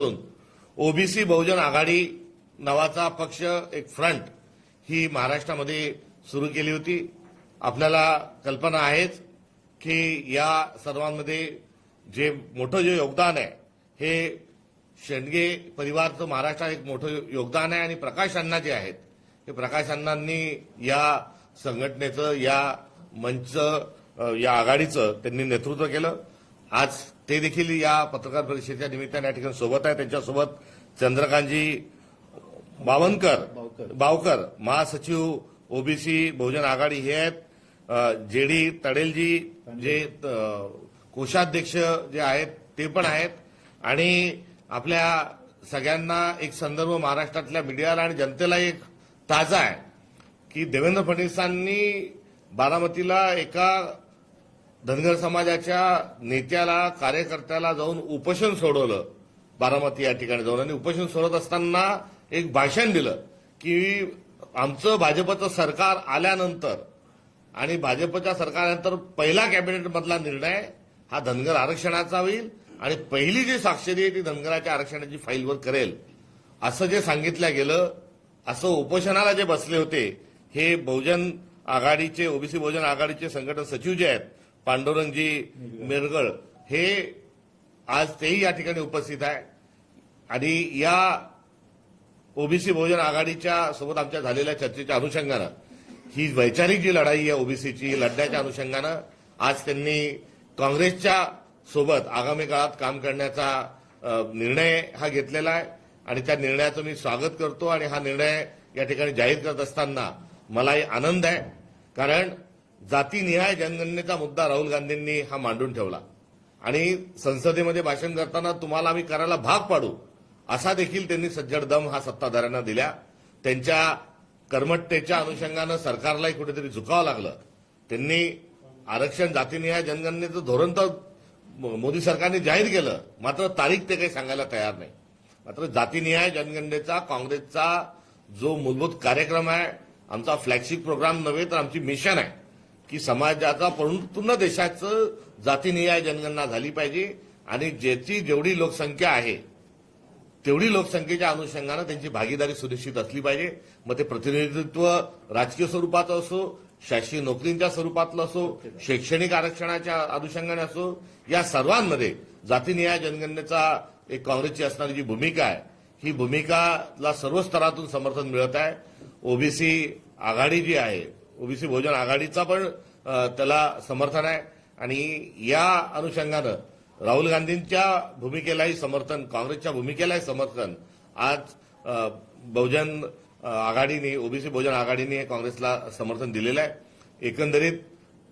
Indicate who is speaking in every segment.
Speaker 1: OBC बहुजन आघाडी नावाचा पक्ष एक फ्रंट ही महाराष्ट्रामध्ये सुरू केली होती. आपल्याला कल्पना आहेच की या सर्वांमध्ये जे मोठं जे योगदान आहे हे शेंडगे परिवारचं महाराष्ट्रात एक मोठं योगदान आहे आणि प्रकाश अण्णा जे आहेत हे प्रकाश अण्णांनी या संघटनेचं या मंच या आघाडीचं त्यांनी नेतृत्व केलं. आज ते देखील या पत्रकार परिषदेच्या निमित्ताने या ठिकाणी सोबत आहे. त्यांच्यासोबत चंद्रकांतजी बावनकर बावकर महासचिव ओबीसी बहुजन आघाडी हे आहेत. जे डी तडेलजी जे कोषाध्यक्ष जे आहेत ते पण आहेत. आणि आपल्या सगळ्यांना एक संदर्भ महाराष्ट्रातल्या मीडियाला आणि जनतेला एक ताजा आहे की देवेंद्र फडणवीसांनी बारामतीला एका धनगर समाजाच्या नेत्याला कार्यकर्त्याला जाऊन उपोषण सोडवलं. बारामती या ठिकाणी जाऊन आणि उपोषण सोडत असताना एक भाषण दिलं की आमचं भाजपचं सरकार आल्यानंतर आणि भाजपच्या सरकारनंतर पहिला कॅबिनेटमधला निर्णय हा धनगर आरक्षणाचा होईल आणि पहिली जी स्वाक्षरी आहे ती धनगराच्या आरक्षणाची फाईलवर करेल. असं जे सांगितलं गेलं असं उपोषणाला जे बसले होते हे बहुजन आघाडीचे ओबीसी बहुजन आघाडीचे संघटन सचिव जे आहेत पांडुरंगजी मिरगळ हे आज तेही या ठिकाणी उपस्थित आहे. आणि या ओबीसी बहुजन आघाडीच्या सोबत आमच्या झालेल्या चर्चेच्या अनुषंगानं ही वैचारिक जी लढाई आहे ओबीसीची लढण्याच्या अनुषंगानं आज त्यांनी काँग्रेसच्या सोबत आगामी काळात काम करण्याचा निर्णय हा घेतलेला आहे. आणि त्या निर्णयाचं मी स्वागत करतो आणि हा निर्णय या ठिकाणी जाहीर करत असताना मलाही आनंद आहे. कारण जातीनिहाय जनगणनेचा मुद्दा राहुल गांधींनी हा मांडून ठेवला. आणि संसदेमध्ये भाषण करताना तुम्हाला आम्ही करायला भाग पाडू असा देखील त्यांनी सज्जड दम हा सत्ताधाऱ्यांना दिल्या त्यांच्या कर्मठतेच्या अनुषंगानं सरकारलाही कुठेतरी झुकावं लागलं. त्यांनी आरक्षण जातीनिहाय जनगणनेचं धोरण तर मोदी सरकारने जाहीर केलं मात्र तारीख ते काही सांगायला तयार नाही. मात्र जातीनिहाय जनगणनेचा काँग्रेसचा जो मूलभूत कार्यक्रम आहे आमचा फ्लॅगशिप प्रोग्राम नव्हे तर आमची मिशन आहे. की समाजाचा पूर्ण पूर्ण देशाचं जातीनिहाय जनगणना झाली पाहिजे. आणि ज्याची जेवढी लोकसंख्या आहे तेवढी लोकसंख्येच्या अनुषंगानं त्यांची भागीदारी सुनिश्चित असली पाहिजे. मग ते प्रतिनिधित्व राजकीय स्वरूपाचं असो शासकीय नोकरींच्या स्वरूपातलं असो शैक्षणिक आरक्षणाच्या अनुषंगाने असो या सर्वांमध्ये जातीनिहाय जनगणनेचा एक काँग्रेसची असणारी जी भूमिका आहे ही भूमिकाला सर्व स्तरातून समर्थन मिळत आहे. ओबीसी आघाडी जी आहे ओबीसी बहुजन आघाडीचा पण त्याला समर्थन आहे. आणि या अनुषंगानं राहुल गांधींच्या भूमिकेलाही समर्थन काँग्रेसच्या भूमिकेलाही समर्थन आज बहुजन आघाडीने ओबीसी बहुजन आघाडीने काँग्रेसला समर्थन दिलेलं आहे. एकंदरीत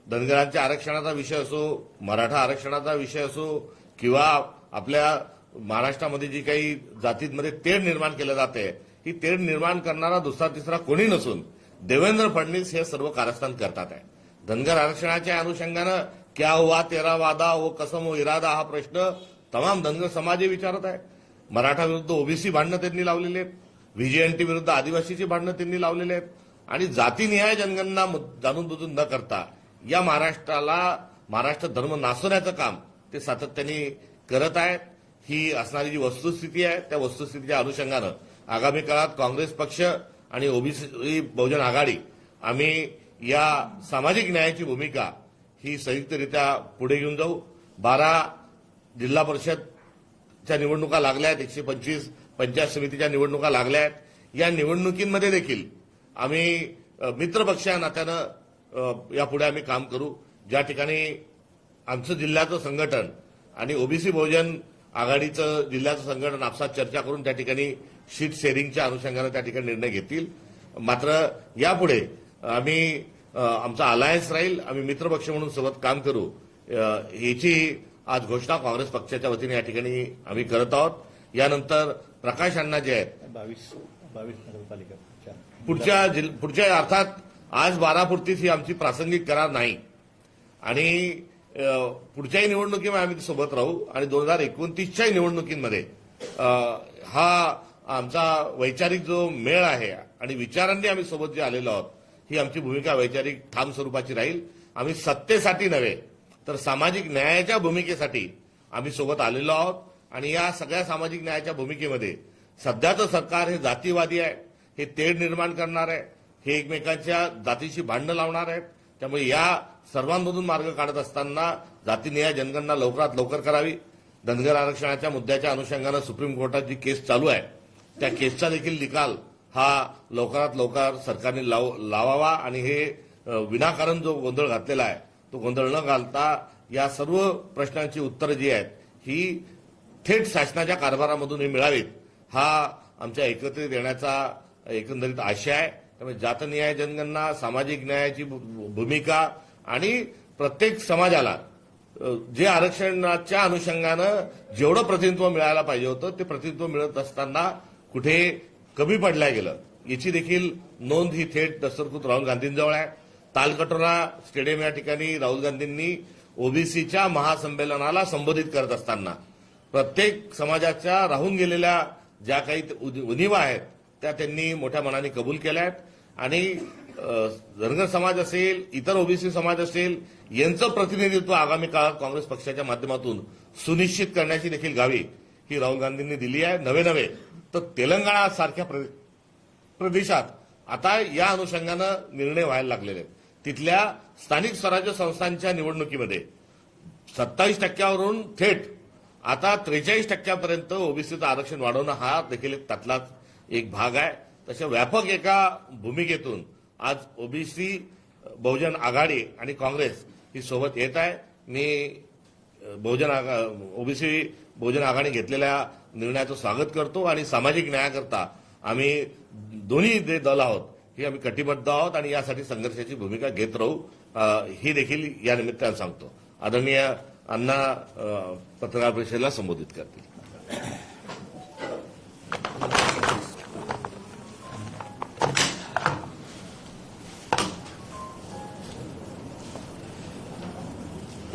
Speaker 1: धनगरांच्या आरक्षणाचा विषय असो मराठा आरक्षणाचा विषय असो किंवा आपल्या महाराष्ट्रामध्ये जी काही जातींमध्ये तेढ निर्माण केलं जाते ही तेढ निर्माण करणारा दुसरा तिसरा कोणी नसून देवेंद्र फडणवीस हे सर्व कारस्थान करतात आहे. धनगर आरक्षणाच्या अनुषंगानं क्या हुआ तेरा वादा व कसम व इरादा हा प्रश्न तमाम धनगर समाजही विचारत आहे. मराठा विरुद्ध ओबीसी भांडणं त्यांनी लावलेली आहेत. व्हीजेएनटी विरुद्ध आदिवासीची भांडणं त्यांनी लावलेली आहेत. आणि जातीनिहाय जनगणना जाणून बुजून न करता या महाराष्ट्राला महाराष्ट्र धर्म नासवण्याचं काम ते सातत्याने करत आहेत. ही असणारी जी वस्तुस्थिती आहे त्या वस्तुस्थितीच्या अनुषंगानं आगामी काळात काँग्रेस पक्ष आणि ओबीसी बहुजन आघाडी आम्ही या सामाजिक न्यायाची भूमिका ही संयुक्तरित्या पुढे घेऊन जाऊ. बारा जिल्हा परिषदच्या निवडणुका लागल्या आहेत एकशे पंचवीस पंचायत समितीच्या निवडणुका लागल्या आहेत. या निवडणुकींमध्ये देखील आम्ही अ, मित्रपक्ष या नात्यानं यापुढे आम्ही काम करू. ज्या ठिकाणी आमचं जिल्ह्याचं संघटन आणि ओबीसी बहुजन आघाडीचं जिल्ह्याचं संघटन आपसात चर्चा करून त्या ठिकाणी शीट शेअरिंगच्या अनुषंगानं त्या ठिकाणी निर्णय घेतील. मात्र यापुढे आम्ही आमचा अलायन्स राहील आम्ही मित्रपक्ष म्हणून सोबत काम करू याची आज घोषणा काँग्रेस पक्षाच्या वतीने या ठिकाणी आम्ही करत आहोत. यानंतर प्रकाश अण्णा जे आहेत.
Speaker 2: बावीस बावीस नगरपालिका.
Speaker 1: पुढच्या जिल- पुढच्या अर्थात आज बारापुरतीच ही आमची प्रासंगिक करार नाही. आणि पुढच्याही निवडणुकीमध्ये आम्ही सोबत राहू. आणि दोन हजार एकोणतीसच्याही निवडणुकीमध्ये हा आमचा वैचारिक जो मेळ आहे आणि विचारांनी आम्ही सोबत जे आलेलो आहोत ही आमची भूमिका वैचारिक ठाम स्वरूपाची राहील. आम्ही सत्तेसाठी नव्हे तर सामाजिक न्यायाच्या भूमिकेसाठी आम्ही सोबत आलेलो आहोत. आणि या सगळ्या सामाजिक न्यायाच्या भूमिकेमध्ये सध्याचं सरकार हे जातीवादी आहे हे तेढ निर्माण करणार आहे हे एकमेकांच्या जातीशी भांडणं लावणार आहेत. त्यामुळे या सर्वांमधून मार्ग काढत असताना जातीनिहाय जनगणना लवकरात लवकर करावी. धनगर आरक्षणाच्या मुद्द्याच्या अनुषंगानं सुप्रीम कोर्टात जी केस चालू आहे त्या केसचा देखील निकाल हा लवकरात लवकर सरकारने लाव- लावावा आणि हे विनाकारण जो गोंधळ घातलेला आहे तो गोंधळ न घालता या सर्व प्रश्नांची उत्तरं जी आहेत ही थेट शासनाच्या कारभारामधून हे मिळावीत हा आमच्या एकत्रित येण्याचा एकंदरीत आशय आहे. त्यामुळे जातनिहाय जनगणना सामाजिक न्यायाची भू- भूमिका आणि प्रत्येक समाजाला जे आरक्षणाच्या अनुषंगानं जेवढं प्रतिनिधित्व मिळायला पाहिजे होतं ते प्रतिनिधित्व मिळत असताना कुठे कमी पडल्या गेलं. याची देखील नोंद ही थेट दस्तरकृत राहुल गांधींजवळ आहे. तालकटोरा स्टेडियम या ठिकाणी राहुल गांधींनी ओबीसीच्या महासंमेलनाला संबोधित करत असताना प्रत्येक समाजाच्या राहून गेलेल्या ज्या काही उद- आहेत त्या त्यांनी मोठ्या मनाने कबूल केल्या आहेत. आणि धनगर समाज असेल इतर ओबीसी समाज असेल यांचं प्रतिनिधित्व आगामी काळात काँग्रेस पक्षाच्या माध्यमातून सुनिश्चित करण्याची देखील गावी ही राहुल गांधींनी दिली आहे. नवे नवे तर तेलंगणा सारख्या प्र- प्रदेशात आता या अनुषंगानं निर्णय व्हायला लागलेले आहेत. तिथल्या स्थानिक स्वराज्य संस्थांच्या निवडणुकीमध्ये सत्तावीस टक्क्यावरून थेट आता त्रेचाळीस टक्क्यापर्यंत ओबीसीचं आरक्षण वाढवणं हा देखील एक त्यातलाच एक भाग आहे. तशा व्यापक एका भूमिकेतून आज ओबीसी बहुजन आघाडी आणि काँग्रेस ही सोबत येत आहे. मी बहुजन आघा ओबीसी बहुजन आघाडी घेतलेल्या निर्णयाचं स्वागत करतो आणि सामाजिक न्यायाकरता आम्ही दोन्ही जे दल आहोत ही आम्ही कटिबद्ध आहोत आणि यासाठी संघर्षाची भूमिका घेत राहू ही देखील या निमित्तानं सांगतो. आदरणीय अण्णा पत्रकार परिषदेला संबोधित करतील.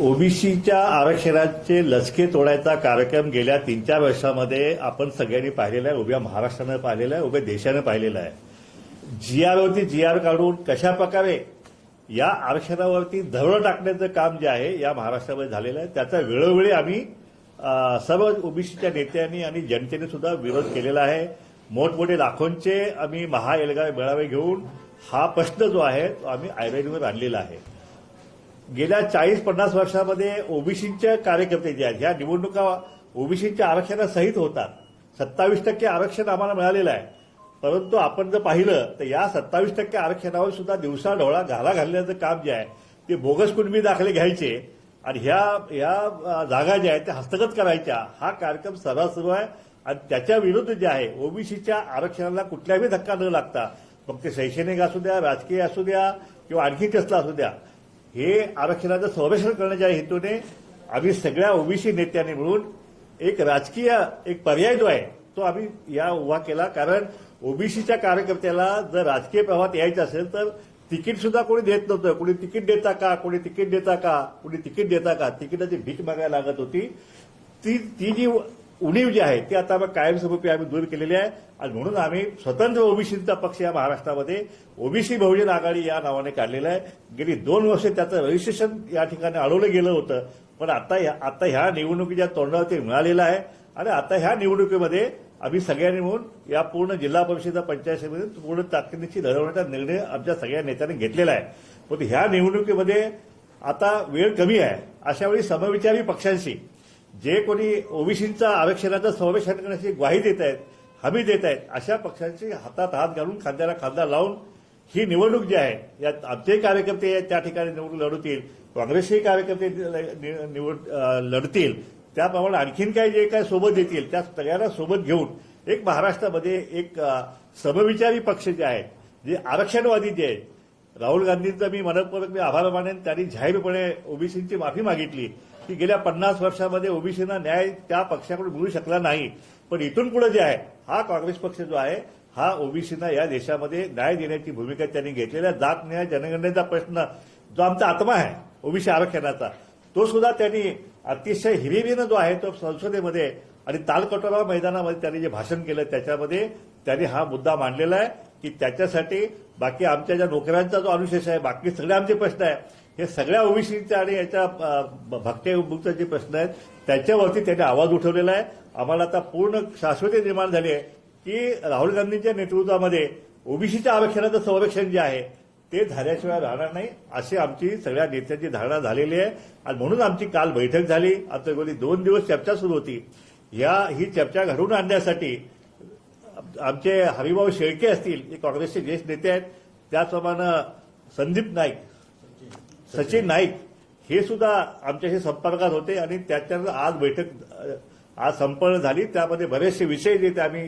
Speaker 2: ओबीसीच्या आरक्षणाचे लचके तोडायचा कार्यक्रम गेल्या तीन चार वर्षामध्ये आपण सगळ्यांनी पाहिलेला आहे उभ्या महाराष्ट्रानं पाहिलेला आहे उभ्या देशानं पाहिलेला आहे. जी आरवरती जी आर काढून कशा प्रकारे या आरक्षणावरती धवळं टाकण्याचं काम जे आहे या महाराष्ट्रामध्ये झालेलं आहे त्याचा वेळोवेळी आम्ही सर्व ओबीसीच्या नेत्यांनी आणि जनतेने सुद्धा विरोध केलेला आहे. मोठमोठे लाखोंचे आम्ही महाएलगावे मेळावे घेऊन हा प्रश्न जो आहे तो आम्ही आयरनवर आणलेला आहे. गेल्या चाळीस पन्नास वर्षामध्ये ओबीसीच्या कार्यकर्ते जे आहेत ह्या निवडणुका ओबीसीच्या आरक्षणासहित होतात. सत्तावीस टक्के आरक्षण आम्हाला मिळालेलं आहे. परंतु आपण जर पाहिलं तर या सत्तावीस टक्के आरक्षणावर सुद्धा दिवसा घाला घालण्याचं काम जे आहे ते बोगस कुणबी दाखले घ्यायचे आणि ह्या ह्या जागा ज्या आहेत त्या हस्तगत करायच्या. हा कार्यक्रम सर्रास सुरू आहे आणि त्याच्या विरुद्ध जे आहे ओबीसीच्या आरक्षणाला कुठल्याही धक्का न लागता मग ते शैक्षणिक असू द्या राजकीय असू द्या किंवा आणखी कसला असू द्या हे आरक्षणाचं संरक्षण करण्याच्या हेतूने आम्ही सगळ्या ओबीसी नेत्यांनी मिळून एक राजकीय एक पर्याय जो आहे तो आम्ही या उभा केला. कारण ओबीसीच्या कार्यकर्त्याला जर राजकीय प्रवाहात यायचं असेल तर तिकीट सुद्धा कोणी देत नव्हतं. कोणी तिकीट देता का? कोणी तिकीट देता का? कोणी तिकीट देता का? तिकिटाची भीक मागायला लागत होती. ती ती जी उणीव जी आहे ती आता कायमस्वरूपी आम्ही दूर केलेली आहे. आणि म्हणून आम्ही स्वतंत्र ओबीसीचा पक्ष या महाराष्ट्रामध्ये ओबीसी बहुजन आघाडी या नावाने काढलेला आहे. गेली दोन वर्ष त्याचं रजिस्ट्रेशन या ठिकाणी अडवलं गेलं होतं. पण आता ह्या- आता ह्या निवडणुकीच्या तोंडावरती मिळालेलं आहे. आणि आता ह्या निवडणुकीमध्ये आम्ही सगळ्यांनी मिळून या पूर्ण जिल्हा परिषद पंचायत समितीत पूर्ण ताकदीची लढवण्याचा निर्णय आमच्या सगळ्या नेत्यांनी घेतलेला आहे. पण ह्या निवडणुकीमध्ये आता वेळ कमी आहे. अशा वेळी समविचारी पक्षांशी जे कोणी ओबीसींचा आरक्षणाचा संरक्षण करण्याची ग्वाही देत आहेत हमी देत आहेत अशा पक्षांची हातात हात घालून खांद्याला खांदा लावून ही निवडणूक जी आहे यात आमचे कार्यकर्ते त्या ठिकाणी निवडणूक लढवतील काँग्रेसचे कार्यकर्ते नि- निवड लढतील त्याप्रमाणे आणखीन काही जे काय सोबत येतील त्या सगळ्यांना सोबत घेऊन एक महाराष्ट्रामध्ये एक समविचारी पक्ष जे आहेत जे आरक्षणवादी जे आहेत राहुल गांधींचा मी मनपूर्वक मी आभार मानेन त्यांनी जाहीरपणे ओबीसींची माफी मागितली की गेल्या पन्नास वर्षामध्ये ओबीसींना न्याय त्या पक्षाकडून मिळू शकला नाही. पण इथून पुढे जे आहे हा काँग्रेस पक्ष जो आहे हा ओबीसींना या देशामध्ये न्याय देण्याची भूमिका त्यांनी घेतलेल्या जात न्याय जनगणनेचा प्रश्न जो आमचा आत्मा आहे ओबीसी आरक्षणाचा तो सुद्धा त्यांनी अतिशय हिरिरीनं जो आहे तो संसदेमध्ये आणि तालकटोरा मैदानामध्ये त्यांनी जे भाषण केलं त्याच्यामध्ये त्यांनी हा मुद्दा मांडलेला आहे की त्याच्यासाठी बाकी आमच्या ज्या नोकऱ्यांचा जो अनुशेष आहे बाकी सगळे आमचे प्रश्न आहे. हे सगळ्या ओबीसीच्या आणि याच्या भ- भक्त्या जे प्रश्न आहेत त्याच्यावरती त्यांनी आवाज उठवलेला आहे. आम्हाला आता पूर्ण शाश्वती निर्माण झाली आहे की राहुल गांधींच्या नेतृत्वामध्ये ओबीसीच्या आरक्षणाचं संरक्षण जे आहे ते झाल्याशिवाय राहणार नाही अशी आमची सगळ्या नेत्यांची धारणा झालेली आहे. आणि म्हणून आमची काल बैठक झाली. आता गेली दोन दिवस चर्चा सुरू होती. या ही चर्चा घडवून आणण्यासाठी आमचे हरिभाऊ शेळके असतील जे काँग्रेसचे ज्येष्ठ नेते आहेत त्याचप्रमाणे संदीप नाईक सचिन नाईक हे सुद्धा आमच्याशी संपर्कात होते आणि त्याच्यानंतर आज बैठक आज संपन्न झाली. त्यामध्ये बरेचसे विषय जे ते आम्ही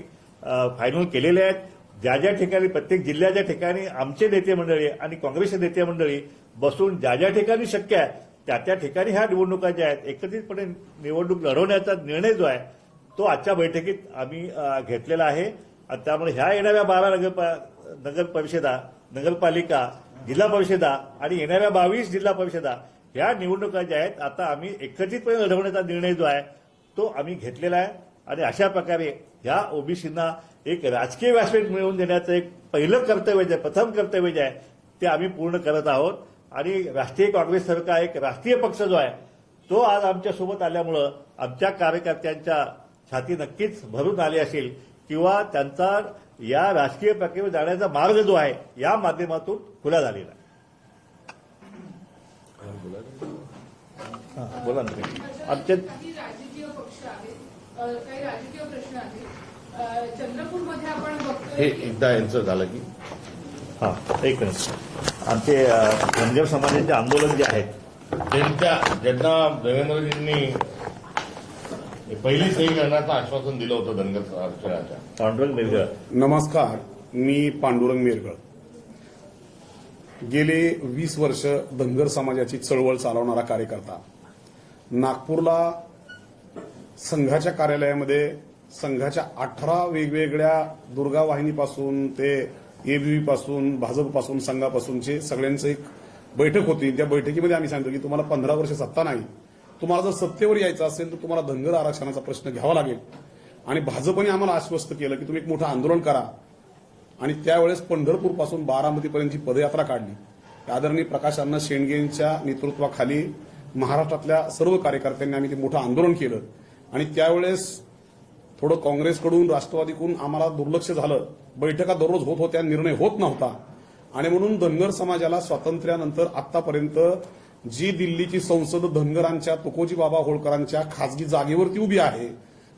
Speaker 2: फायनल केलेले आहेत. ज्या ज्या ठिकाणी प्रत्येक जिल्ह्याच्या ठिकाणी आमचे नेते मंडळी आणि काँग्रेसचे नेते मंडळी बसून ज्या ज्या ठिकाणी शक्य आहे त्या त्या ठिकाणी ह्या निवडणुका ज्या आहेत एकत्रितपणे निवडणूक लढवण्याचा निर्णय जो आहे तो आजच्या बैठकीत आम्ही घेतलेला आहे. आणि त्यामुळे ह्या येणाऱ्या बारा नगर नगर परिषदा नगरपालिका जिल्हा परिषदा आणि येणाऱ्या बावीस जिल्हा परिषदा ह्या निवडणुका ज्या आहेत आता आम्ही एकत्रितपणे लढवण्याचा निर्णय जो आहे तो आम्ही घेतलेला आहे. आणि अशा प्रकारे ह्या ओबीसींना एक राजकीय व्यासपीठ मिळवून देण्याचं एक पहिलं कर्तव्य जे आहे, प्रथम कर्तव्य जे आहे ते आम्ही पूर्ण करत आहोत. आणि राष्ट्रीय काँग्रेससारखा एक राष्ट्रीय पक्ष जो आहे तो आज आमच्यासोबत आल्यामुळं आमच्या कार्यकर्त्यांच्या छाती नक्कीच भरून आली असेल किंवा त्यांचा या राजकीय प्रक्रियेवर जाण्याचा मार्ग जो आहे या माध्यमातून खुला झालेला आहे. हा, बोला ना. तुम्ही. आमच्या
Speaker 3: काही राजकीय पक्ष आहेत अ, काही राजकीय प्रश्न आहेत. अ, चंद्रपूरमध्ये आपण
Speaker 1: हे एकदा यांचं झालं की.
Speaker 2: हा एक मिनिट. आमचे धनगर समाजाचे आंदोलन जे आहेत
Speaker 1: त्यांच्या ज्यांना देवेंद्रजींनी पहिली सही करण्याचं आश्वासन दिलं होतं धनगर आरक्षणाच्या.
Speaker 2: पांडुरंग मिरगळ.
Speaker 4: नमस्कार मी पांडुरंग मेरगळ. गेले वीस वर्ष धनगर समाजाची चळवळ चालवणारा कार्यकर्ता. नागपूरला संघाच्या कार्यालयामध्ये संघाच्या अठरा वेगवेगळ्या दुर्गा वाहिनीपासून ते एबीव्ही पासून भाजपपासून संघापासूनचे सगळ्यांचं एक बैठक होती. त्या बैठकीमध्ये आम्ही सांगतो की तुम्हाला पंधरा वर्ष सत्ता नाही. तुम्हाला जर सत्तेवर यायचं असेल तर तुम्हाला धनगर आरक्षणाचा प्रश्न घ्यावा लागेल. आणि भाजपने आम्हाला आश्वस्त केलं की तुम्ही एक मोठं आंदोलन करा. आणि त्यावेळेस पंढरपूरपासून बारामतीपर्यंतची पदयात्रा काढली. आदरणीय प्रकाश अण्णा शेंडगेंच्या नेतृत्वाखाली महाराष्ट्रातल्या सर्व कार्यकर्त्यांनी आम्ही ते मोठं आंदोलन केलं. आणि त्यावेळेस थोडं काँग्रेसकडून राष्ट्रवादीकडून आम्हाला दुर्लक्ष झालं. बैठका दररोज होत होत्या निर्णय होत नव्हता. आणि म्हणून धनगर समाजाला स्वातंत्र्यानंतर आतापर्यंत जी दिल्लीची संसद धनगरांच्या तुकोजी बाबा होळकरांच्या खासगी जागेवरती उभी आहे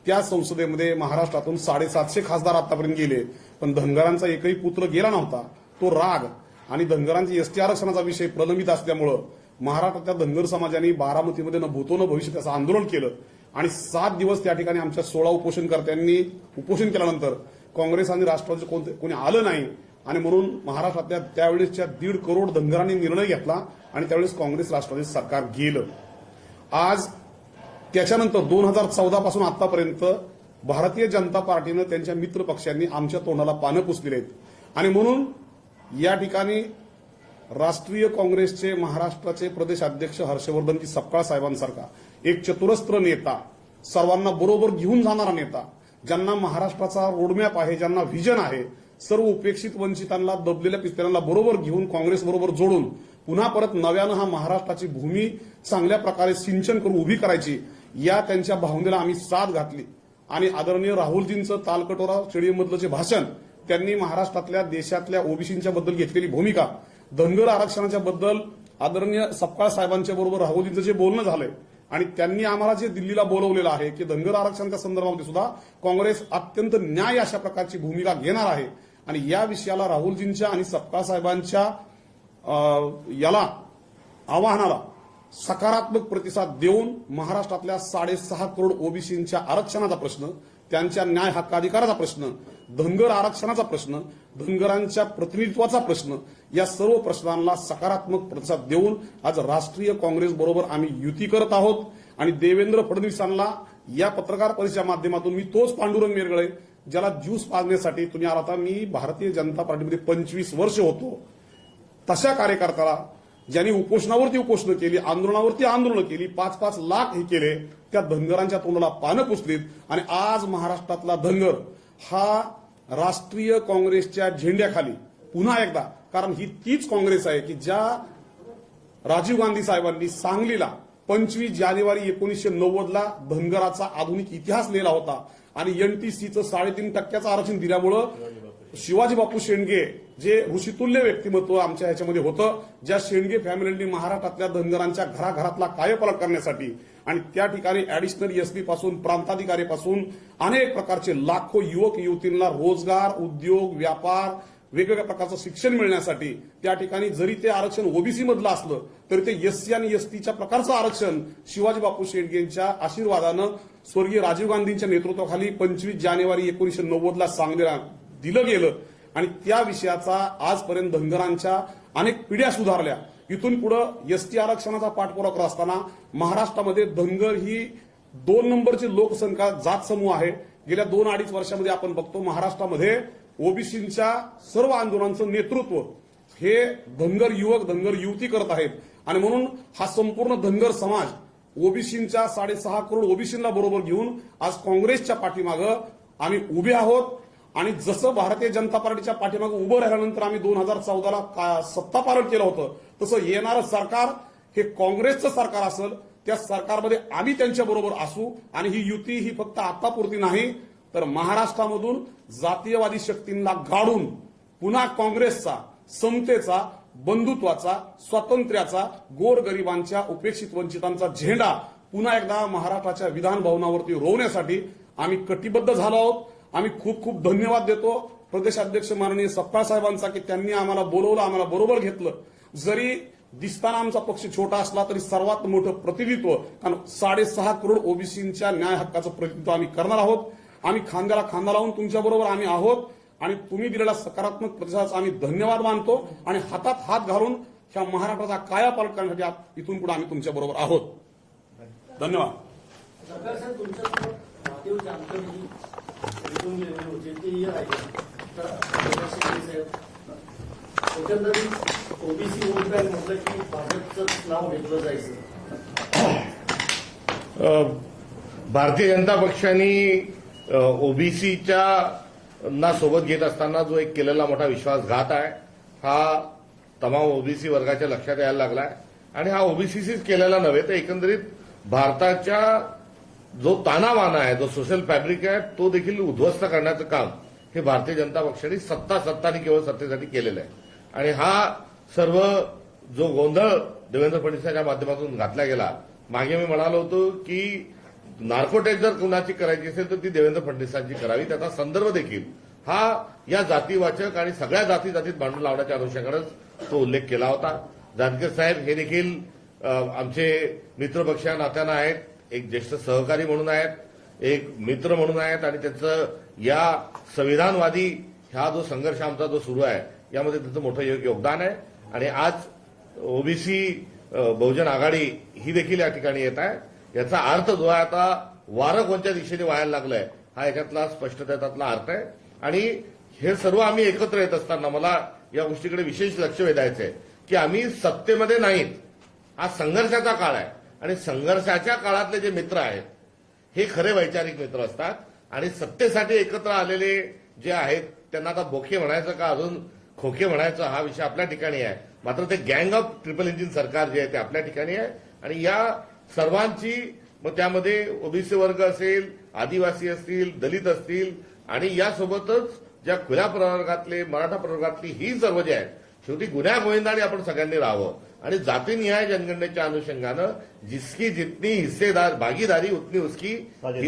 Speaker 4: त्या संसदेमध्ये महाराष्ट्रातून साडेसातशे खासदार आतापर्यंत गेले. पण धनगरांचा एकही पुत्र गेला नव्हता. तो राग आणि धनगरांच्या एसटी आरक्षणाचा विषय प्रलंबित असल्यामुळं महाराष्ट्रातल्या धनगर समाजाने बारामतीमध्ये न भूतो न भविष्य त्याचं आंदोलन केलं. आणि सात दिवस त्या ठिकाणी आमच्या सोळा उपोषणकर्त्यांनी उपोषण केल्यानंतर काँग्रेस आणि राष्ट्रवादीचं कोणते कोणी आलं नाही आणि म्हणून महाराष्ट्रातल्या त्यावेळेसच्या दीड करोड धनगरांनी निर्णय घेतला आणि त्यावेळेस काँग्रेस राष्ट्रवादी सरकार गेलं. आज त्याच्यानंतर दोन हजार चौदा पासून आतापर्यंत भारतीय जनता पार्टीनं त्यांच्या मित्र पक्षांनी आमच्या तोंडाला पानं पुसलेली आहेत. आणि म्हणून या ठिकाणी राष्ट्रीय काँग्रेसचे महाराष्ट्राचे प्रदेश अध्यक्ष हर्षवर्धनजी सपकाळ साहेबांसारखा एक चतुरस्त्र नेता सर्वांना बरोबर घेऊन जाणारा नेता ज्यांना महाराष्ट्राचा रोडमॅप आहे ज्यांना व्हिजन आहे सर्व उपेक्षित वंचितांना दबलेल्या पिस्त्यांना बरोबर घेऊन काँग्रेस बरोबर जोडून पुन्हा परत नव्यानं हा महाराष्ट्राची भूमी चांगल्या प्रकारे सिंचन करून उभी करायची या त्यांच्या भावनेला आम्ही साथ घातली. आणि आदरणीय राहुलजींचं तालकटोरा स्टेडियममधलं जे भाषण त्यांनी महाराष्ट्रातल्या देशातल्या ओबीसींच्या बद्दल घेतलेली भूमिका धनगर आरक्षणाच्या बद्दल आदरणीय सपकाळ साहेबांच्या बरोबर राहुलजींचं जे बोलणं झालंय आणि त्यांनी आम्हाला जे दिल्लीला बोलवलेलं आहे की धनगर आरक्षणाच्या संदर्भामध्ये सुद्धा काँग्रेस अत्यंत न्याय अशा प्रकारची भूमिका घेणार आहे आणि या विषयाला राहुलजींच्या आणि सपकाळ साहेबांच्या याला आवाहनाला सकारात्मक प्रतिसाद देऊन महाराष्ट्रातल्या साडेसहा करोड ओबीसींच्या आरक्षणाचा प्रश्न त्यांच्या न्याय हक्काधिकाराचा प्रश्न धनगर आरक्षणाचा प्रश्न धनगरांच्या प्रतिनिधित्वाचा प्रश्न या सर्व प्रश्नांना सकारात्मक प्रतिसाद देऊन आज राष्ट्रीय काँग्रेस बरोबर आम्ही युती करत आहोत. आणि देवेंद्र फडणवीसांना या पत्रकार परिषदेच्या माध्यमातून मी तोच पांडुरंग मेरगळे ज्याला ज्यूस पाजण्यासाठी तुम्ही आला होता. मी भारतीय जनता पार्टीमध्ये पंचवीस वर्ष होतो. तशा कार्यकर्त्याला ज्यांनी उपोषणावरती उपोषणं केली आंदोलनावरती आंदोलनं केली पाच पाच लाख हे केले त्या धनगरांच्या तोंडाला पानं पुसलीत. आणि आज महाराष्ट्रातला धनगर हा राष्ट्रीय काँग्रेसच्या झेंड्याखाली पुन्हा एकदा कारण ही तीच काँग्रेस आहे की ज्या राजीव गांधी साहेबांनी सांगलीला पंचवीस जानेवारी एकोणीसशे नव्वदला धनगराचा आधुनिक इतिहास लिहिला होता. आणि एनटीसीचं साडेतीन टक्क्याचं आरक्षण दिल्यामुळं शिवाजी बापू शेंडगे जे ऋषितुल्य व्यक्तिमत्व आमच्या ह्याच्यामध्ये होतं ज्या शेंडगे फॅमिलींनी महाराष्ट्रातल्या धनगरांच्या घराघरातला कायपालट करण्यासाठी आणि त्या ठिकाणी ऍडिशनल एसपी पासून प्रांताधिकारी पासून अनेक प्रकारचे लाखो युवक युवतींना रोजगार उद्योग व्यापार वेगवेगळ्या प्रकारचं शिक्षण मिळण्यासाठी त्या ठिकाणी जरी ते आरक्षण ओबीसी मधलं असलं तरी ते एससी आणि एसटीच्या प्रकारचं आरक्षण शिवाजी बापू शेडगेंच्या आशीर्वादानं स्वर्गीय राजीव गांधींच्या नेतृत्वाखाली पंचवीस जानेवारी एकोणीशे नव्वदला सांगलीला दिलं गेलं. आणि त्या विषयाचा आजपर्यंत धनगरांच्या अनेक पिढ्या सुधारल्या. इथून पुढे एसटी आरक्षणाचा पाठपुरावा करत असताना महाराष्ट्रामध्ये धनगर ही दोन नंबरची लोकसंख्या जात समूह आहे. गेल्या दोन अडीच वर्षामध्ये आपण बघतो महाराष्ट्रामध्ये ओबीसींच्या सर्व आंदोलनाचं नेतृत्व हे धनगर युवक धनगर युवती करत आहेत. आणि म्हणून हा संपूर्ण धनगर समाज ओबीसींच्या साडेसहा करोड ओबीसींना बरोबर घेऊन आज काँग्रेसच्या पाठीमागं आम्ही उभे आहोत. आणि जसं भारतीय जनता पार्टीच्या पाठीमागे उभं राहिल्यानंतर आम्ही दोन हजार चौदाला सत्ता पालन केलं होतं तसं येणारं सरकार हे काँग्रेसचं सरकार असेल त्या सरकारमध्ये आम्ही त्यांच्याबरोबर असू. आणि ही युती ही फक्त आतापुरती नाही तर महाराष्ट्रामधून जातीयवादी शक्तींना गाडून पुन्हा काँग्रेसचा समतेचा बंधुत्वाचा स्वातंत्र्याचा गोरगरिबांच्या उपेक्षित वंचितांचा झेंडा पुन्हा एकदा महाराष्ट्राच्या विधान भवनावरती रोवण्यासाठी आम्ही कटिबद्ध झालो आहोत. आम्ही खूप खूप धन्यवाद देतो. प्रदेशाध्यक्ष माननीय सप्पाळ साहेबांचा की त्यांनी आम्हाला बोलवलं आम्हाला बरोबर घेतलं. जरी दिसताना आमचा पक्ष छोटा असला तरी सर्वात मोठं प्रतिनिधित्व कारण साडेसहा करोड ओबीसींच्या न्याय हक्काचं प्रतिनिधित्व आम्ही करणार आहोत. आम्ही खांद्याला खांदा लावून तुमच्या बरोबर आम्ही आहोत आणि तुम्ही दिलेला सकारात्मक प्रतिसादाचा आम्ही धन्यवाद मानतो आणि हातात हात घालून ह्या महाराष्ट्राचा कायापालट करण्यासाठी आप- इथून पुढे आम्ही तुमच्या बरोबर आहोत. धन्यवाद.
Speaker 5: एकंदरीत ओबीसी वोट बँक म्हटलं की भाजपचं नाव घेतलं जायचं.
Speaker 1: अ, भारतीय जनता पक्षाने ओबीसीच्या ना सोबत घेत असताना जो एक केलेला मोठा विश्वासघात आहे हा तमाम ओबीसी वर्गाच्या लक्षात यायला लागला आहे आणि हा ओबीसीसीच केलेला नव्हे तर एकंदरीत भारताच्या जो तानावाना आहे जो सोशल फॅब्रिक आहे तो देखील उद्ध्वस्त करण्याचं काम हे भारतीय जनता पक्षाने सत्ता सत्ताने केवळ सत्तेसाठी केलेलं आहे. आणि हा सर्व जो गोंधळ देवेंद्र फडणवीसांच्या माध्यमातून घातला गेला मागे मी म्हणालो होतो की नार्कोटेक जर कुणाची करायची असेल तर ती देवेंद्र फडणवीसांची करावी. त्याचा संदर्भ देखील हा या जातीवाचक आणि सगळ्या जाती जातीत भांडून लावण्याच्या अनुषंगानंच तो उल्लेख केला होता. जानकर साहेब हे देखील आमचे मित्रपक्ष नात्यानं आहेत. एक ज्येष्ठ सहकारी म्हणून आहेत. एक मित्र म्हणून आहेत. आणि त्याचं या संविधानवादी हा जो संघर्ष आमचा जो सुरू आहे यामध्ये त्याचं मोठं योगदान आहे. आणि आज ओबीसी बहुजन आघाडी ही देखील या ठिकाणी येत आहे. याचा अर्थ जो आहे आता वारं कोणत्या दिशेने व्हायला लागलंय हा याच्यातला स्पष्ट त्यातला अर्थ आहे. आणि हे सर्व आम्ही एकत्र येत असताना मला या गोष्टीकडे विशेष लक्ष वेधायचं आहे की आम्ही सत्तेमध्ये नाहीत. हा संघर्षाचा काळ आहे. आणि संघर्षाच्या काळातले जे मित्र आहेत हे खरे वैचारिक मित्र असतात. आणि सत्तेसाठी एकत्र आलेले जे आहेत त्यांना आता बोखे म्हणायचं का अजून खोके म्हणायचं हा विषय आपल्या ठिकाणी आहे. मात्र ते गँग ऑफ ट्रिपल इंजिन सरकार जे आहे ते आपल्या ठिकाणी आहे. आणि या सर्वांची मग त्यामध्ये ओबीसी वर्ग असेल आदिवासी असतील दलित असतील आणि यासोबतच ज्या खुल्या प्रवर्गातले मराठा प्रवर्गातली ही सर्व जे आहेत शेवटी गुन्ह्या गोविंदाने आपण सगळ्यांनी राहावं. आणि जातीनिहाय जनगणनेच्या अनुषंगानं जिसकी जितनी हिस्सेदार भागीदारी उतनी उसकी.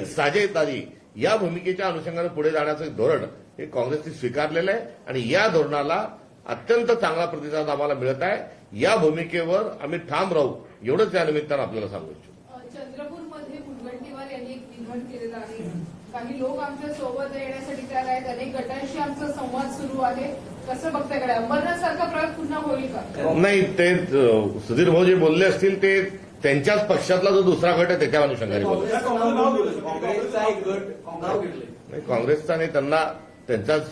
Speaker 1: साजेदारी. या भूमिकेच्या अनुषंगानं पुढे जाण्याचं धोरण हे काँग्रेसने स्वीकारलेलं आहे. आणि या धोरणाला अत्यंत चांगला प्रतिसाद आम्हाला मिळत आहे. या भूमिकेवर आम्ही ठाम राहू. एवढंच या निमित्तानं आपल्याला सांगू इच्छितो.
Speaker 3: चंद्रपूरमध्ये मुनगंटीवार यांनी एक विधान केलेलं आहे. काही लोक आमच्यासोबत येण्यासाठी तयार आहेत. अनेक गटांशी आमचा संवाद सुरू आहे. कसं बघतायकडे अंबरनाथ सारखा प्रयोग पुन्हा होईल का?
Speaker 1: नाही ते सुधीर भाऊ जे बोलले असतील ते त्यांच्याच पक्षातला जो दुसरा गट आहे त्याच्या अनुषंगाने बोलले
Speaker 5: काँग्रेसचं
Speaker 1: नाही काँग्रेसचा आणि त्यांना त्यांचाच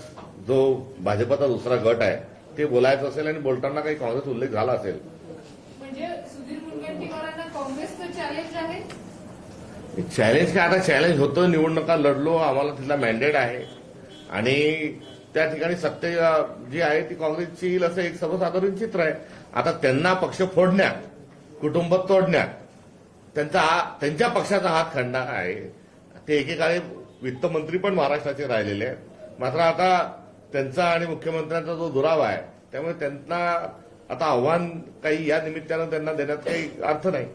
Speaker 1: जो भाजपचा दुसरा गट आहे ते बोलायचं असेल आणि बोलताना काही काँग्रेस उल्लेख झाला असेल
Speaker 3: म्हणजे सुधीर मुनगंटीवारांना काँग्रेसचं चॅलेंज आहे
Speaker 1: चॅलेंज काय? आता चॅलेंज होतं निवडणुका लढलो. आम्हाला तिथला मॅन्डेट आहे. आणि त्या ठिकाणी सत्य जी आहे ती काँग्रेसची येईल असं एक सर्वसाधारण चित्र आहे. आता त्यांना पक्ष फोडण्यात कुटुंब तोडण्यात त्यांचा त्यांच्या पक्षाचा हात खंडा आहे. ते एकेकाळी वित्तमंत्री पण महाराष्ट्राचे राहिलेले आहेत. मात्र आता त्यांचा आणि मुख्यमंत्र्यांचा जो दुरावा आहे त्यामुळे त्यांना आता आव्हान काही या निमित्तानं त्यांना देण्यात काही अर्थ नाही.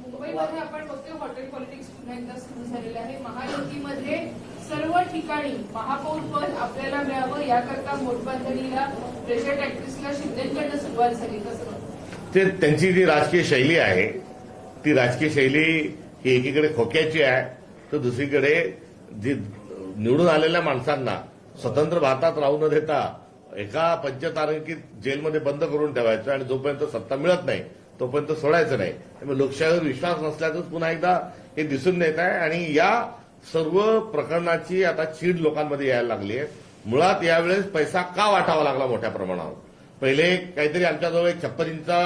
Speaker 3: मुंबईमध्ये आपण बघतोय हॉटेल पॉलिटिक्स पुन्हा एकदा सुरू झालेलं आहे. महायुतीमध्ये सर्व ठिकाणी महापौर पद आपल्याला मिळावं याकरता मोठबांधणीला प्रेशर टॅक्टिक्सला शिंदेकडनं सुरुवात झाली. कसं
Speaker 1: ते त्यांची जी राजकीय शैली आहे ती राजकीय शैली ही एकीकडे खोक्याची आहे तर दुसरीकडे जी निवडून आलेल्या माणसांना स्वतंत्र भारतात राहू न देता एका पंचतारांकित जेलमध्ये बंद करून ठेवायचं आणि जोपर्यंत सत्ता मिळत नाही तोपर्यंत सोडायचं नाही. त्यामुळे लोकशाहीवर विश्वास नसल्याचंच पुन्हा एकदा हे दिसून येत आहे आणि या सर्व प्रकरणाची आता चीड लोकांमध्ये यायला लागली आहे. मुळात यावेळेस पैसा का वाटावा लागला मोठ्या प्रमाणावर? पहिले काहीतरी आमच्याजवळ एक छप्पन इंचा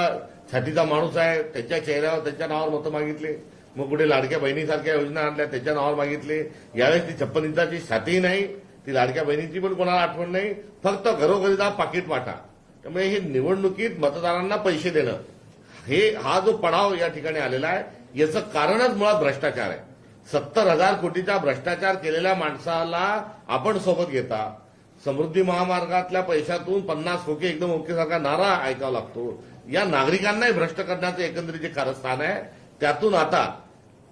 Speaker 1: छातीचा माणूस आहे त्याच्या चेहऱ्यावर त्याच्या नावावर मतं मागितले. मग कुठे लाडक्या बहिणीसारख्या योजना आणल्या त्याच्या नावावर मागितले. यावेळेस ती छप्पन इंचाची छातीही नाही ती लाडक्या बहिणीची पण कोणाला आठवण नाही. फक्त घरोघरी जा पाकिट वाटा. त्यामुळे हे निवडणुकीत मतदारांना पैसे देणं हे हा जो पडाव या ठिकाणी आलेला आहे याचं कारणच मुळात भ्रष्टाचार आहे. सत्तर हजार कोटीचा भ्रष्टाचार केलेल्या माणसाला आपण सोबत घेता. समृद्धी महामार्गातल्या पैशातून पन्नास खोके एकदम ओकेसारखा नारा ऐकावा लागतो. या नागरिकांनाही भ्रष्ट करण्याचं एकंदरीत जे कारस्थान आहे त्यातून आता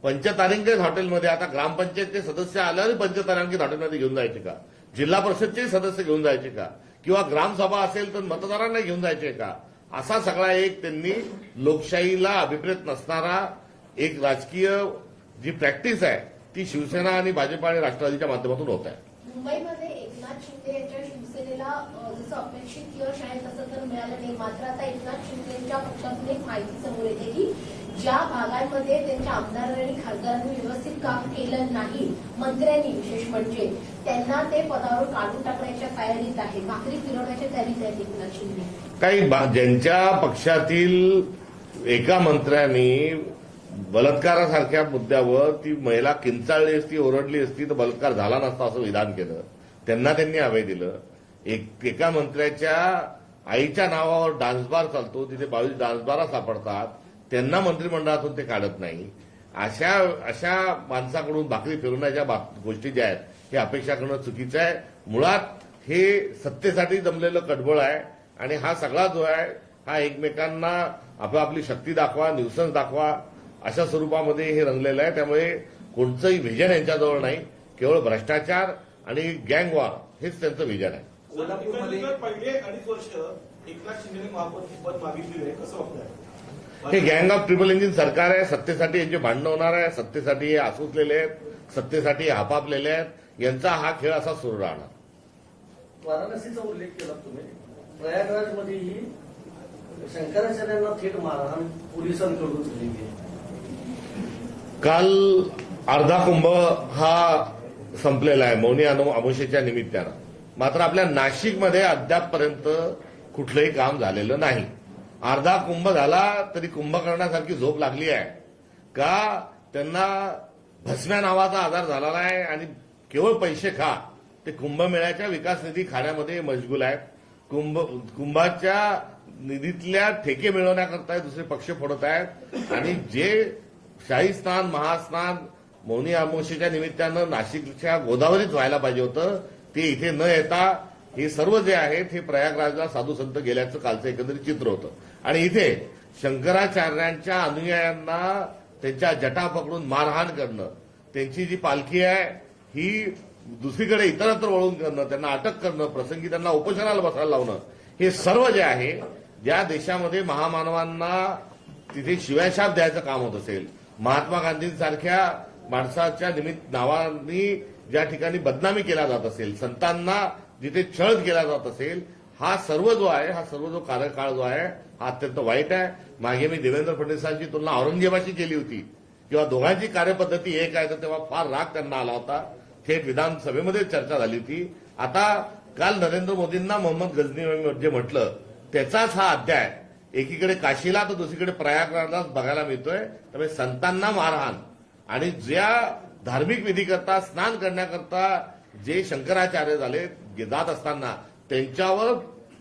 Speaker 1: पंचतारांकित हॉटेलमध्ये आता ग्रामपंचायतचे सदस्य आल्यावर पंचतारांकित हॉटेलमध्ये घेऊन जायचे का? जिल्हा परिषदचे सदस्य घेऊन जायचे का? किंवा ग्रामसभा असेल तर मतदारांना घेऊन जायचे का? असा सगळा एक त्यांनी लोकशाहीला अभिप्रेत नसणारा एक राजकीय जी प्रॅक्टिस आहे ती शिवसेना आणि भाजप आणि राष्ट्रवादीच्या माध्यमातून होत आहे.
Speaker 6: मुंबईमध्ये एकनाथ शिंदे यांच्या शिवसेनेला जसं अपेक्षित यश आहे तसं तर मिळालं नाही. मात्र आता एकनाथ शिंदे यांच्या पक्षातून एक माहिती समोर येते की ज्या भागांमध्ये त्यांच्या आमदारांनी आणि खासदारांनी व्यवस्थित काम केलं नाही मंत्र्यांनी विशेष म्हणजे त्यांना ते पदावर काढून टाकण्याच्या तयारीत आहे. भाकरी फिरवण्याच्या तयारीत आहेत एकनाथ शिंदे.
Speaker 1: काही ज्यांच्या पक्षातील एका मंत्र्यांनी बलात्कारासारख्या मुद्द्यावर ती महिला किंचाळली असती ओरडली असती तर बलात्कार झाला नसता असं विधान केलं. त्यांना त्यांनी अभय दिलं. एक एका मंत्र्याच्या आईच्या नावावर डान्सबार चालतो तिथे बावीस डान्सबारा सापडतात. त्यांना मंत्रिमंडळातून ते काढत नाही. अशा अशा माणसाकडून भाकरी फिरवण्याच्या गोष्टी ज्या आहेत हे अपेक्षा करणं चुकीचं आहे. मुळात हे सत्तेसाठी जमलेलं कडबळ आहे आणि हा सगळा जो आहे हा एकमेकांना आपापली शक्ती दाखवा न्यूसन्स दाखवा अशा स्वरूपामध्ये हे रंगलेलं आहे. त्यामुळे कोणतंही व्हिजन यांच्याजवळ नाही. केवळ भ्रष्टाचार आणि गँग वॉर हेच त्यांचं व्हिजन आहे.
Speaker 7: कोल्हापूरमध्ये पहिले अडीच वर्ष एकनाथ शिंदेने महापौर पद मागितलेलं आहे. कसं बघताय
Speaker 1: हे गँग ऑफ ट्रिपल इंजिन सरकार आहे सत्तेसाठी यांचे भांडणं होणार आहे सत्तेसाठी हे आसुसलेले आहेत सत्तेसाठी हापापलेले आहेत. यांचा हा खेळ असा सुरू राहणार.
Speaker 5: वाराणसीचा उल्लेख केला तुम्ही. प्रयागराजमध्येही शंकराचार्यांना थेट मारहाण पोलिसांकडून झालेली
Speaker 1: काल अर्धा कुंभ हा संपलेला आहे मौनी अनु अमावस्येच्या निमित्तानं. मात्र आपल्या नाशिकमध्ये अद्यापपर्यंत कुठलंही काम झालेलं नाही. अर्धा कुंभ झाला तरी कुंभकर्णासारखी झोप लागली आहे. का? त्यांना भस्म्या नावाचा आजार झालेला आहे आणि केवळ पैसे खा. ते कुंभमेळ्याच्या विकास निधी खाण्यामध्ये मशगूल आहेत. कुंभ कुंभाच्या निधीतल्या ठेके मिळवण्याकरता दुसरे पक्ष फोडत आहेत. आणि जे शाही स्नान महास्नान मौनी अमावस्येच्या निमित्तानं नाशिकच्या गोदावरीत व्हायला पाहिजे होतं ते इथे न येता हे सर्व जे आहेत हे प्रयागराजला साधू संत गेल्याचं कालचं एकंदरीत चित्र होतं. आणि इथे शंकराचार्यांच्या अनुयायांना त्यांच्या जटा पकडून मारहाण करणं त्यांची जी पालखी आहे ही दुसरीकडे इतरत्र वळून करणं त्यांना अटक करणं प्रसंगी त्यांना उपोषणाला बसायला लावणं हे सर्व जे आहे ज्या देशामध्ये महामानवांना तिथे शिवायशाप द्यायचं काम होत असेल. महात्मा गांधींसारख्या माणसाच्या निमित्त नावांनी ज्या ठिकाणी बदनामी केला जात असेल संतांना जिथे छळ केला जात असेल हा सर्व जो आहे हा सर्व जो कार्यकाळ जो आहे हा अत्यंत वाईट आहे. मागे मी देवेंद्र फडणवीसांची तुलना औरंगजेबाशी केली होती. किंवा दोघांची कार्यपद्धती एक आहे तर तेव्हा फार राग त्यांना आला होता. थेट विधानसभेमध्ये चर्चा झाली होती. आता काल नरेंद्र मोदींना मोहम्मद गजनी जे म्हटलं त्याचाच हा अध्याय. एकीकडे काशीला तर दुसरीकडे प्रयागराजलाच बघायला मिळतोय. त्यामुळे संतांना मारहाण. आणि ज्या धार्मिक विधी करता स्नान करण्याकरता जे शंकराचार्य झाले जात असताना त्यांच्यावर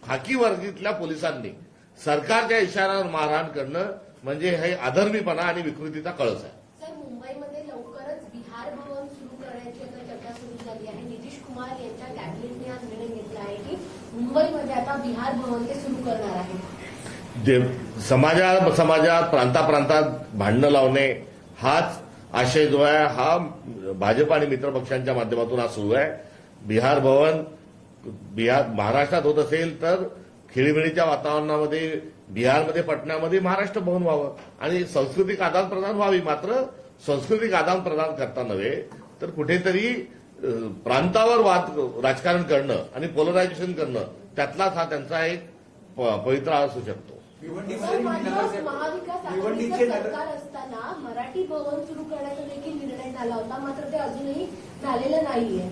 Speaker 1: खाकी वर्गीतल्या पोलिसांनी सरकारच्या इशाऱ्यावर मारहाण करणं म्हणजे हे अधर्मीपणा आणि विकृतीचा कळस आहे.
Speaker 6: सर मुंबईमध्ये आता बिहार भवन ते सुरू करणार आहे.
Speaker 1: समाजात समाजात प्रांताप्रांतात भांडणं लावणे हाच आशय जो आहे हा भाजप आणि मित्रपक्षांच्या माध्यमातून हा सुरू आहे. बिहार भवन बिहार महाराष्ट्रात होत असेल तर खेळीमेळीच्या वातावरणामध्ये बिहारमध्ये पटण्यामध्ये महाराष्ट्र भवन व्हावं. आणि सांस्कृतिक आदान प्रदान व्हावी. मात्र सांस्कृतिक आदान प्रदान करता नव्हे तर कुठेतरी प्रांतावर वाद राजकारण करणं आणि पोलरायझेशन करणं त्यातलाच हा त्यांचा एक प- पवित्रा असू शकतो.
Speaker 6: सरकार असताना मराठी भवन सुरू करण्याचा देखील निर्णय झाला होता. मात्र ते अजूनही झालेलं नाहीये.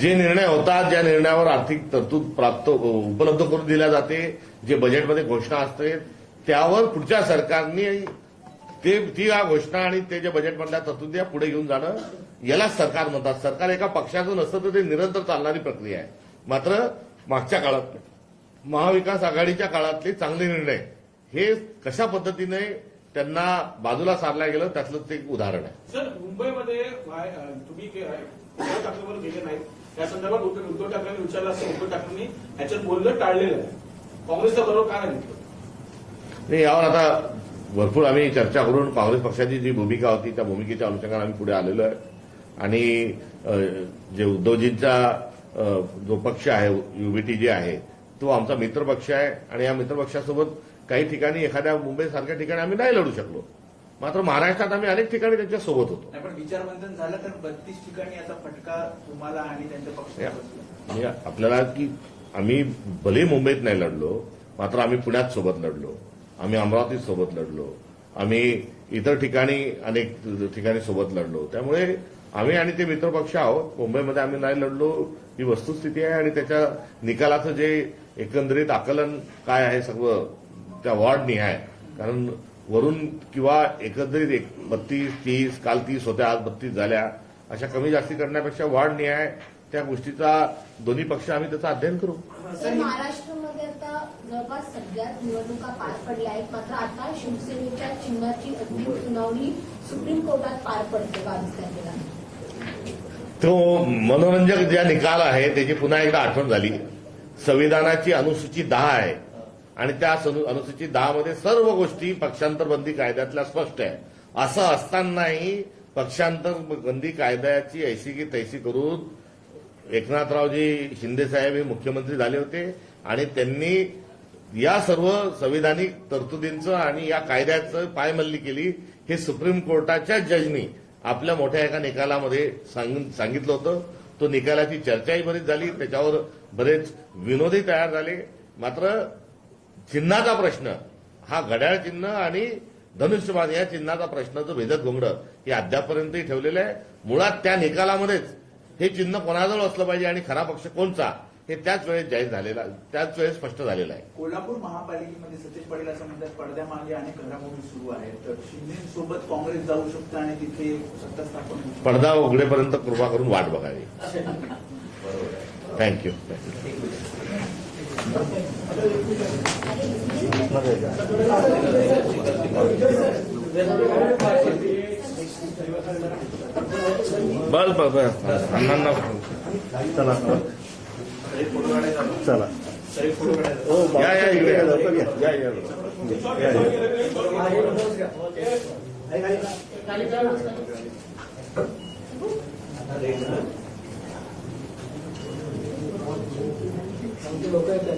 Speaker 1: जे निर्णय होतात ज्या निर्णयावर आर्थिक तरतूद प्राप्त उपलब्ध करून दिल्या जाते जे बजेटमध्ये घोषणा असते त्यावर पुढच्या सरकारने ते ती या घोषणा आणि ते जे बजेटमधल्या तरतुदी या पुढे घेऊन जाणं याला सरकार म्हणतात. सरकार एका पक्षाचं नसतं तर ते निरंतर चालणारी प्रक्रिया आहे. मात्र मागच्या काळात महाविकास आघाडीच्या काळातले चांगले निर्णय हे कशा पद्धतीने त्यांना बाजूला सारल्या गेलं त्यातलं ते एक उदाहरण आहे.
Speaker 7: सर मुंबईमध्ये तुम्ही गेले नाहीत या संदर्भात उद्धव उद्धव ठाकरेंनी विचारलं असं उद्धव ठाकरेंनी याच्यात बोलणं टाळलेलं आहे. काँग्रेसचा बरोबर का नाही?
Speaker 1: नाही यावर आता भरपूर आम्ही चर्चा करून काँग्रेस पक्षाची जी भूमिका होती त्या भूमिकेच्या अनुषंगाने आम्ही पुढे आलेलो आहे. आणि जे उद्धवजींचा जो पक्ष आहे युबीटी जे आहे तो आमचा मित्रपक्ष आहे. आणि या मित्रपक्षासोबत काही ठिकाणी एखाद्या मुंबईसारख्या ठिकाणी आम्ही नाही लढू शकलो. मात्र महाराष्ट्रात आम्ही अनेक ठिकाणी त्यांच्यासोबत होतो.
Speaker 8: पण विचारमंथन झालं तर बत्तीस ठिकाणी याचा फटका तुम्हाला आणि त्यांच्या पक्षाला
Speaker 1: आपल्याला की आम्ही भले मुंबईत नाही लढलो मात्र आम्ही पुण्यात सोबत लढलो आम्ही अमरावतीत सोबत लढलो आम्ही इतर ठिकाणी अनेक ठिकाणी सोबत लढलो. त्यामुळे आम्ही आणि ते मित्रपक्ष आहोत. मुंबईमध्ये आम्ही नाही लढलो ही वस्तुस्थिती आहे आणि त्याच्या निकालाचं जे एकंदरीत आकलन काय आहे सगळं त्या वॉर्ड निहाय कारण वरून किंवा एकंदरीत एक बत्तीस तीस काल तीस होत्या आज बत्तीस झाल्या अशा कमी जास्ती करण्यापेक्षा वाढ निहाय त्या गोष्टीचा दोन्ही पक्ष आम्ही त्याचं अध्ययन करू.
Speaker 6: महाराष्ट्रामध्ये आता जवळपास सगळ्याच निवडणुका पार पडल्या आहेत. मात्र आता शिवसेनेच्या चिन्हाची अंतिम सुनावणी सुप्रीम कोर्टात पार पडते बावीस तारखेला
Speaker 1: तो मनोरंजक ज्या निकाल आहे त्याची पुन्हा एकदा आठवण झाली. संविधानाची अनुसूची दहा आहे. आणि त्या अनुसूचित अनुसूची सर्व गोष्टी पक्षांतर बंदी कायद्यातल्या स्पष्ट आहे असं असतानाही पक्षांतर बंदी कायद्याची ऐशी की तैशी करून एकनाथरावजी शिंदेसाहेब हे मुख्यमंत्री झाले होते आणि त्यांनी या सर्व संविधानिक तरतुदींचं आणि या कायद्याचं पायमल्ली केली हे सुप्रीम कोर्टाच्या जजनी आपल्या मोठ्या एका निकालामध्ये सांगितलं होतं. तो निकालाची चर्चाही बरीच झाली. त्याच्यावर बरेच विनोदही तयार झाले. मात्र चिन्हाचा प्रश्न. हा घड्याळ चिन्ह आणि धनुष्यबाण या चिन्हाचा प्रश्न जो भेदत घोंगडं हे अद्यापर्यंतही ठेवलेलं आहे. मुळात त्या निकालामध्येच हे चिन्ह कोणाजवळ असलं पाहिजे आणि खरा पक्ष कोणचा हे त्याच वेळेस जाहीर झालेला त्याच वेळेस स्पष्ट झालेलं आहे.
Speaker 8: कोल्हापूर महापालिकेमध्ये सतीश पाटील असं म्हणतात पडद्यामागे अनेक घडामोडी सुरू आहेत. तर शिंदेसोबत काँग्रेस जाऊ शकतं आणि तिथे सत्ता स्थापन.
Speaker 1: पडदा उघडेपर्यंत कृपा करून वाट बघावी. थँक्यू बस बस बस. अण्णांना
Speaker 2: चला. चला.
Speaker 1: या या इकडे या.
Speaker 2: या.
Speaker 1: या या
Speaker 2: या, या.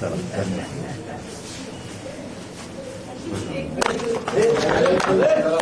Speaker 2: चला धन्यवाद